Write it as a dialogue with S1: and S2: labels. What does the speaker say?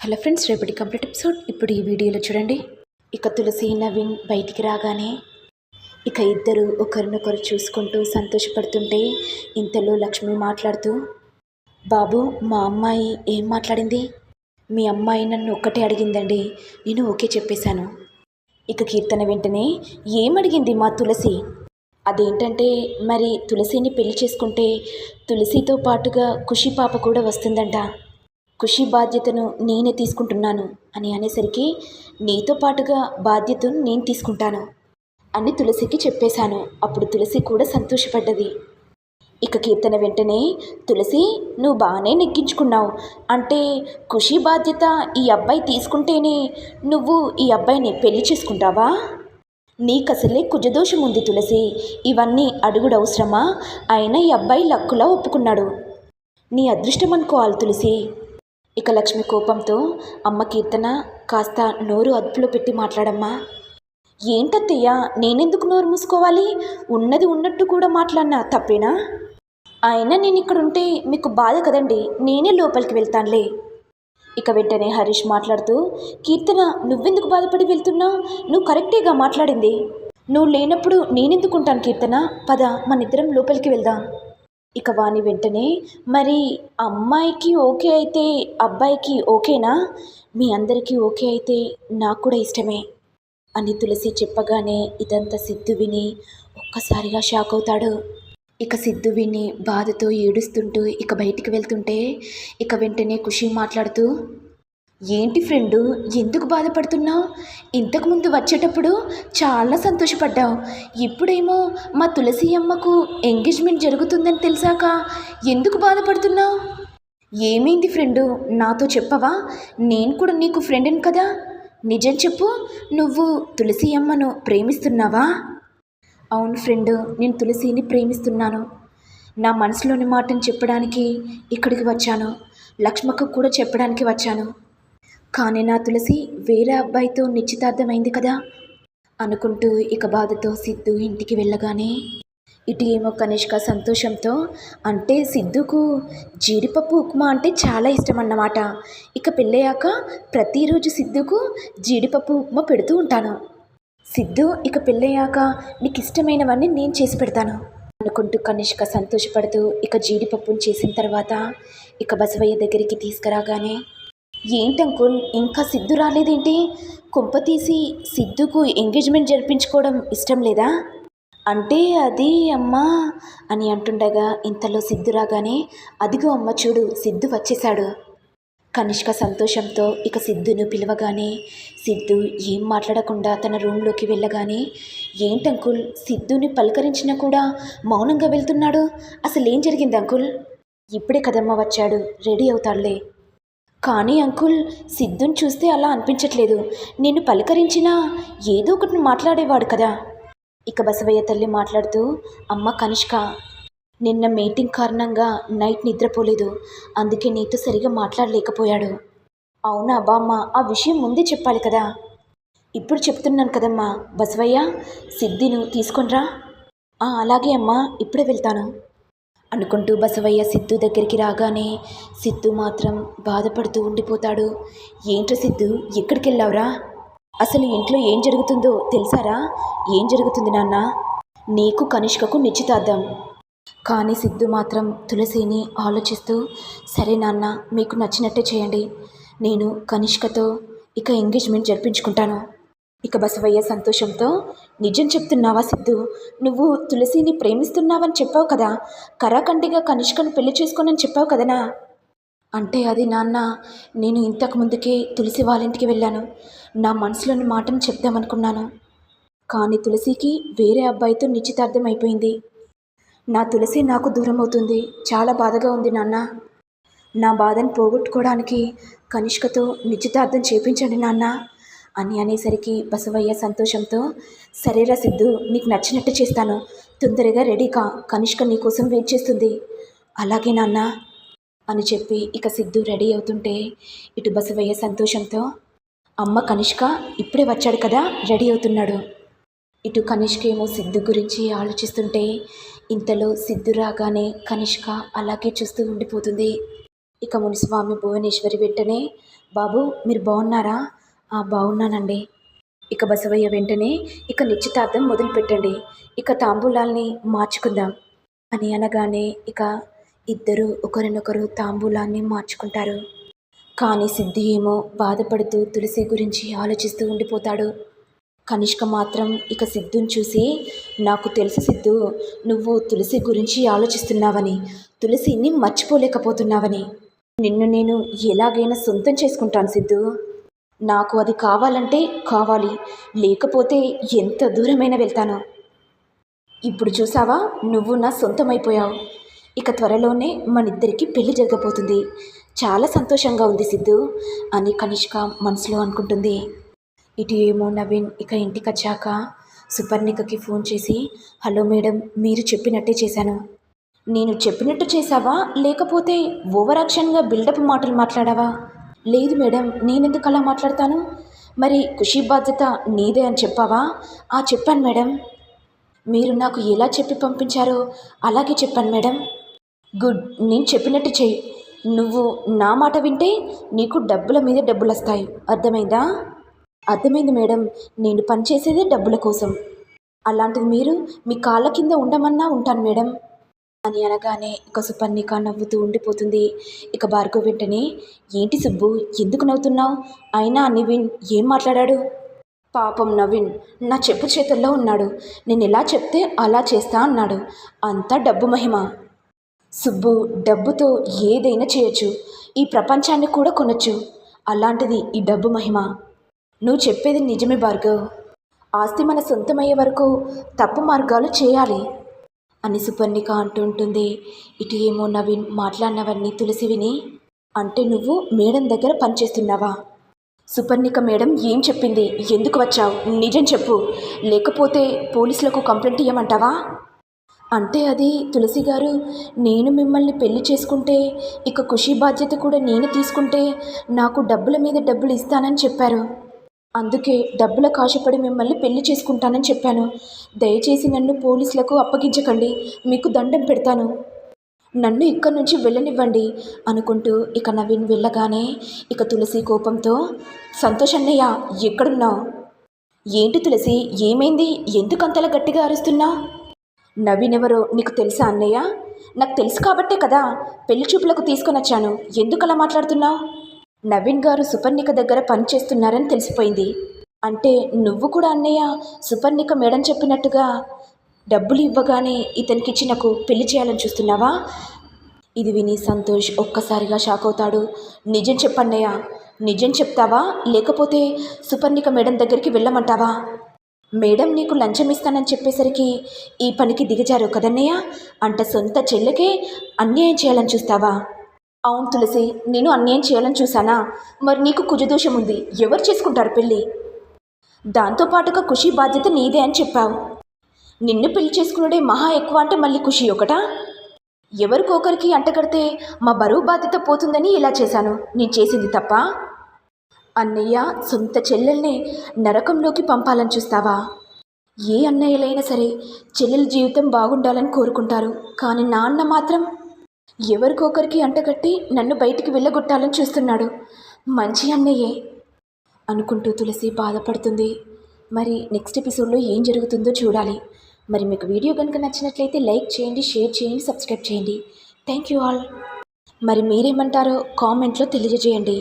S1: Hello friends రేపటి complete episode. ఇప్పుడు ఈ వీడియోలో చూడండి. ఇక తులసి నవీన్ బయటికి రాగానే ఇక ఇద్దరు ఒకరినొకరు చూసుకుంటూ సంతోషపడుతుంటే ఇంతలో లక్ష్మి మాట్లాడుతూ బాబు మా అమ్మాయి ఏం మాట్లాడింది? మీ అమ్మాయి నన్ను ఒక్కటే అడిగిందండి. నేను ఓకే చెప్పేశాను. ఇక కీర్తన వెంటనే ఏమడిగింది మా తులసి? అదేంటంటే మరి తులసిని పెళ్ళి చేసుకుంటే తులసితో పాటుగా ఖుషి పాప కూడా వస్తుందంట. ఖుషి బాధ్యతను నేనే తీసుకుంటున్నాను అని అనేసరికి నీతో పాటుగా బాధ్యతను నేను తీసుకుంటాను అని తులసికి చెప్పేశాను. అప్పుడు తులసి కూడా సంతోషపడ్డది. ఇక కీర్తన వెంటనే తులసి నువ్వు బాగానే నెగ్గించుకున్నావు. అంటే ఖుషి బాధ్యత ఈ అబ్బాయి తీసుకుంటేనే నువ్వు ఈ అబ్బాయిని పెళ్ళి చేసుకుంటావా? నీకసలే కుజదోషం ఉంది తులసి. ఇవన్నీ అడుగుడు అవసరమా అయినా ఈ అబ్బాయి లక్కులా ఒప్పుకున్నాడు. నీ అదృష్టం అనుకోవాలి తులసి. ఇక లక్ష్మి కోపంతో అమ్మ కీర్తన కాస్త నోరు అదుపులో పెట్టి మాట్లాడమ్మా. ఏంటత్తయ్య నేనెందుకు నోరు మూసుకోవాలి? ఉన్నది ఉన్నట్టు కూడా మాట్లాడినా తప్పేనా? అయినా నేను ఇక్కడ ఉంటే మీకు బాధ కదండి నేనే లోపలికి వెళ్తానులే. ఇక వెంటనే హరీష్ మాట్లాడుతూ కీర్తన నువ్వెందుకు బాధపడి వెళ్తున్నావు? నువ్వు కరెక్టేగా మాట్లాడింది. నువ్వు లేనప్పుడు నేనెందుకుంటాను కీర్తన? పద మనిద్దరం లోపలికి వెళ్దాం. ఇక వాని వెంటనే మరి అమ్మాయికి ఓకే అయితే అబ్బాయికి ఓకేనా? మీ అందరికీ ఓకే అయితే నాకు కూడా ఇష్టమే అని తులసి చెప్పగానే ఇదంతా సిద్ధు విని ఒక్కసారిగా షాక్ అవుతాడు. ఇక సిద్ధు విని బాధతో ఏడుస్తుంటూ ఇక బయటికి వెళ్తుంటే ఇక వెంటనే ఖుషి మాట్లాడుతూ ఏంటి ఫ్రెండు ఎందుకు బాధపడుతున్నావు? ఇంతకుముందు వచ్చేటప్పుడు చాలా సంతోషపడ్డావు. ఇప్పుడేమో మా తులసి అమ్మకు ఎంగేజ్మెంట్ జరుగుతుందని తెలిసాక ఎందుకు బాధపడుతున్నావు? ఏమైంది ఫ్రెండు నాతో చెప్పవా? నేను కూడా నీకు ఫ్రెండ్ని కదా? నిజం చెప్పు నువ్వు తులసి అమ్మను ప్రేమిస్తున్నావా? అవును ఫ్రెండ్ నేను తులసిని ప్రేమిస్తున్నాను. నా మనసులోని మాటను చెప్పడానికి ఇక్కడికి వచ్చాను. లక్ష్మక్క కూడా చెప్పడానికి వచ్చాను. కానీ నా తులసి వేరే అబ్బాయితో నిశ్చితార్థమైంది కదా? అనుకుంటూ ఇక బాధతో సిద్ధు ఇంటికి వెళ్ళగానే ఇటు ఏమో కనిష్క సంతోషంతో అంటే సిద్ధుకు జీడిపప్పు ఉప్మా అంటే చాలా ఇష్టం అన్నమాట ఇక పెళ్ళయ్యాక ప్రతిరోజు సిద్ధుకు జీడిపప్పు ఉప్మా పెడుతూ ఉంటాను. సిద్ధు ఇక పెళ్ళయ్యాక నీకు ఇష్టమైనవన్నీ నేను చేసి పెడతాను అనుకుంటూ కనిష్క సంతోషపడుతూ ఇక జీడిపప్పును చేసిన తర్వాత ఇక బసవయ్య దగ్గరికి తీసుకురాగానే ఏంటి అంకుల్ ఇంకా సిద్ధు రాలేదేంటి? కుంప తీసి సిద్ధుకు ఎంగేజ్మెంట్ జరిపించుకోవడం ఇష్టం లేదా? అంటే అది అమ్మా అని అంటుండగా ఇంతలో సిద్ధు రాగానే అదిగో అమ్మ చూడు సిద్ధు వచ్చేశాడు. కనిష్క సంతోషంతో ఇక సిద్ధును పిలవగానే సిద్ధు ఏం మాట్లాడకుండా తన రూమ్లోకి వెళ్ళగానే ఏంటి అంకుల్ సిద్ధుని పలకరించినా కూడా మౌనంగా వెళ్తున్నాడు? అసలు ఏం జరిగింది అంకుల్? ఇప్పుడే కదమ్మ వచ్చాడు రెడీ అవుతాడులే. కానీ అంకుల్ సిద్ధుని చూస్తే అలా అనిపించట్లేదు. నిన్ను పలకరించినా ఏదో ఒకటి మాట్లాడేవాడు కదా. ఇక బసవయ్య తల్లి మాట్లాడుతూ అమ్మ కనిష్క నిన్న మీటింగ్ కారణంగా నైట్ నిద్రపోలేదు. అందుకే నీతో సరిగా మాట్లాడలేకపోయాడు. అవునా బామ్మ ఆ విషయం ముందే చెప్పాలి కదా. ఇప్పుడు చెప్తున్నాను కదమ్మా. బసవయ్య సిద్ధిను తీసుకొనిరా అలాగే అమ్మా ఇప్పుడే వెళ్తాను. అనుకుంటూ బసవయ్య సిద్ధు దగ్గరికి రాగానే సిద్ధు మాత్రం బాధపడుతూ ఉండిపోతాడు. ఏంట్రా సిద్ధు ఎక్కడికి వెళ్ళావురా అసలు ఇంట్లో ఏం జరుగుతుందో తెలుసారా? ఏం జరుగుతుంది నాన్న? నీకు కనిష్కకు నిశ్చితార్థం. కానీ సిద్ధు మాత్రం తులసిని ఆలోచిస్తూ సరే నాన్న మీకు నచ్చినట్టే చేయండి. నేను కనిష్కతో ఇక ఎంగేజ్మెంట్ జరిపించుకుంటాను. ఇక బసవయ్య సంతోషంతో నిజం చెప్తున్నావా సిద్ధు? నువ్వు తులసిని ప్రేమిస్తున్నావని చెప్పావు కదా? కరాఖండిగా కనిష్కను పెళ్ళి చేసుకోనని చెప్పావు కదనా? అంటే అది నాన్న నేను ఇంతకు ముందుకే తులసి వాళ్ళ ఇంటికి వెళ్ళాను. నా మనసులోని మాటను చెప్దామనుకున్నాను. కానీ తులసికి వేరే అబ్బాయితో నిశ్చితార్థం అయిపోయింది. నా తులసి నాకు దూరం అవుతుంది. చాలా బాధగా ఉంది నాన్న. నా బాధను పోగొట్టుకోవడానికి కనిష్కతో నిశ్చితార్థం చేపించండి నాన్న. అని అనేసరికి బసవయ్య సంతోషంతో సరేరా సిద్ధు నీకు నచ్చినట్టు చేస్తాను. తొందరగా రెడీ కా కనిష్క నీకోసం వెయిట్ చేస్తుంది. అలాగే నాన్న అని చెప్పి ఇక సిద్ధు రెడీ అవుతుంటే ఇటు బసవయ్య సంతోషంతో అమ్మ కనిష్క ఇప్పుడే వచ్చాడు కదా రెడీ అవుతున్నాడు. ఇటు కనిష్క ఏమో సిద్ధు గురించి ఆలోచిస్తుంటే ఇంతలో సిద్ధు రాగానే కనిష్క అలాగే చూస్తూ ఉండిపోతుంది. ఇక మునిస్వామి భువనేశ్వరి వెంటనే బాబు మీరు బాగున్నారా? బాగున్నానండి. ఇక బసవయ్య వెంటనే ఇక నిశ్చితార్థం మొదలుపెట్టండి. ఇక తాంబూలాల్ని మార్చుకుందాం. అని అనగానే ఇక ఇద్దరు ఒకరినొకరు తాంబూలాన్ని మార్చుకుంటారు. కానీ సిద్ధి ఏమో బాధపడుతూ తులసి గురించి ఆలోచిస్తూ ఉండిపోతాడు. కనిష్క మాత్రం ఇక సిద్ధుని చూసి నాకు తెలుసు సిద్ధు నువ్వు తులసి గురించి ఆలోచిస్తున్నావని తులసిని మర్చిపోలేకపోతున్నావని. నిన్ను నేను ఎలాగైనా సొంతం చేసుకుంటాను సిద్ధు. నాకు అది కావాలంటే కావాలి. లేకపోతే ఎంత దూరమైనా వెళ్తాను. ఇప్పుడు చూసావా? నువ్వు నా సొంతమైపోయావు. ఇక త్వరలోనే మనిద్దరికి పెళ్ళి జరగబోతుంది. చాలా సంతోషంగా ఉంది సిద్ధు అని కనిష్క మనసులో అనుకుంటుంది. ఇటు ఏమో నవీన్ ఇక ఇంటికి వచ్చాక సుపర్ణికకి ఫోన్ చేసి హలో మేడం మీరు చెప్పినట్టే చేశాను. నేను చెప్పినట్టు చేశావా? లేకపోతే ఓవరాక్షన్గా బిల్డప్ మాటలు మాట్లాడావా? లేదు మేడం నేనెందుకు అలా మాట్లాడతాను? మరి ఖుషి బాధ్యత నీదే అని చెప్పావా? ఆ చెప్పాను మేడం. మీరు నాకు ఎలా చెప్పి పంపించారో అలాగే చెప్పాను మేడం. గుడ్ నేను చెప్పినట్టు చెయ్యి. నువ్వు నా మాట వింటే నీకు డబ్బుల మీద డబ్బులు వస్తాయి అర్థమైందా? అర్థమైంది మేడం. నేను పనిచేసేదే డబ్బుల కోసం. అలాంటిది మీరు మీ కాళ్ళ కింద ఉండమన్నా ఉంటాను మేడం. అని అనగానే ఇక సుపర్ణిక నవ్వుతూ ఉండిపోతుంది. ఇక భార్గవ్ వెంటనే ఏంటి సుబ్బు? ఎందుకు నవ్వుతున్నావు? అయినా నివిన్ ఏం మాట్లాడాడు? పాపం నవీన్ నా చెప్పు చేతుల్లో ఉన్నాడు. నేను ఎలా చెప్తే అలా చేస్తా అన్నాడు. అంతా డబ్బు మహిమ. సుబ్బు డబ్బుతో ఏదైనా చేయొచ్చు. ఈ ప్రపంచాన్ని కూడా కొనొచ్చు. అలాంటిది ఈ డబ్బు మహిమ. నువ్వు చెప్పేది నిజమే భార్గవ్. ఆస్తి మన సొంతమయ్యే వరకు తప్పు మార్గాలు చేయాలి. అని సుపర్ణిక అంటుంటుంది ఇటు ఏమో నవీన్ మాట్లాడినవన్నీ తులసి విని అంటే నువ్వు మేడం దగ్గర పనిచేస్తున్నావా? సుపర్ణిక మేడం ఏం చెప్పింది? ఎందుకు వచ్చావు? నిజం చెప్పు. లేకపోతే పోలీసులకు కంప్లైంట్ ఇవ్వమంటావా అంటే అది తులసి గారు నేను మిమ్మల్ని పెళ్ళి చేసుకుంటే ఇక ఖుషి బాధ్యత కూడా నేను తీసుకుంటే నాకు డబ్బుల మీద డబ్బులు ఇస్తానని చెప్పారు. అందుకే డబ్బుల కాశపడి మిమ్మల్ని పెళ్ళి చేసుకుంటానని చెప్పాను. దయచేసి నన్ను పోలీసులకు అప్పగించకండి. మీకు దండం పెడతాను. నన్ను ఇక్కడి నుంచి వెళ్ళనివ్వండి అనుకుంటూ ఇక నవీన్ వెళ్ళగానే ఇక తులసి కోపంతో సంతోష్ అన్నయ్య ఎక్కడున్నావు? ఏంటి తులసి ఏమైంది? ఎందుకు అంతలా గట్టిగా అరుస్తున్నావు నవీన్ ఎవరో నీకు తెలుసా అన్నయ్య? నాకు తెలుసు కాబట్టే కదా. పెళ్ళి చూపులకు తీసుకొని వచ్చాను ఎందుకలా మాట్లాడుతున్నావు? నవీన్ గారు సుపర్ణిక దగ్గర పనిచేస్తున్నారని తెలిసిపోయింది. అంటే నువ్వు కూడా అన్నయ్య సుపర్ణిక మేడం చెప్పినట్టుగా డబ్బులు ఇవ్వగానే ఇతనికిచ్చి నాకు పెళ్ళి చేయాలని చూస్తున్నావా? ఇది విని సంతోష్ ఒక్కసారిగా షాక్ అవుతాడు. నిజం చెప్పన్నయ్య నిజం చెప్తావా? లేకపోతే సుపర్ణిక మేడం దగ్గరికి వెళ్ళమంటావా? మేడం నీకు లంచం ఇస్తానని చెప్పేసరికి ఈ పనికి దిగజారు కదన్నయ్య? అంట సొంత చెల్లెకే అన్యాయం చేయాలని చూస్తావా? అవును తులసి నేను అన్యాయం చేయాలని చూసానా మరి నీకు కుజదోషం ఉంది. ఎవరు చేసుకుంటారు పెళ్ళి? దాంతోపాటుగా ఖుషి బాధ్యత నీదే అని చెప్పావు. నిన్ను పెళ్ళి చేసుకున్నాడే మహా ఎక్కువ అంటే మళ్ళీ ఖుషి ఒకటా? ఎవరికొకరికి అంటగడితే మా బరువు బాధ్యత పోతుందని ఇలా చేశాను. నేను చేసింది తప్ప? అన్నయ్య సొంత చెల్లెల్నే నరకంలోకి పంపాలని చూస్తావా? ఏ అన్నయ్యలైనా సరే చెల్లెల జీవితం బాగుండాలని కోరుకుంటారు. కానీ నాన్న మాత్రం ఎవరికొకరికి అంటగట్టి నన్ను బయటికి వెళ్ళగొట్టాలని చూస్తున్నాడు. మంచి అన్నయ్యే అనుకుంటూ తులసి బాధపడుతుంది. మరి నెక్స్ట్ ఎపిసోడ్లో ఏం జరుగుతుందో చూడాలి. మరి మీకు వీడియో కనుక నచ్చినట్లయితే లైక్ చేయండి షేర్ చేయండి సబ్స్క్రైబ్ చేయండి. Thank you all. మరి మీరేమంటారో కామెంట్లో తెలియజేయండి.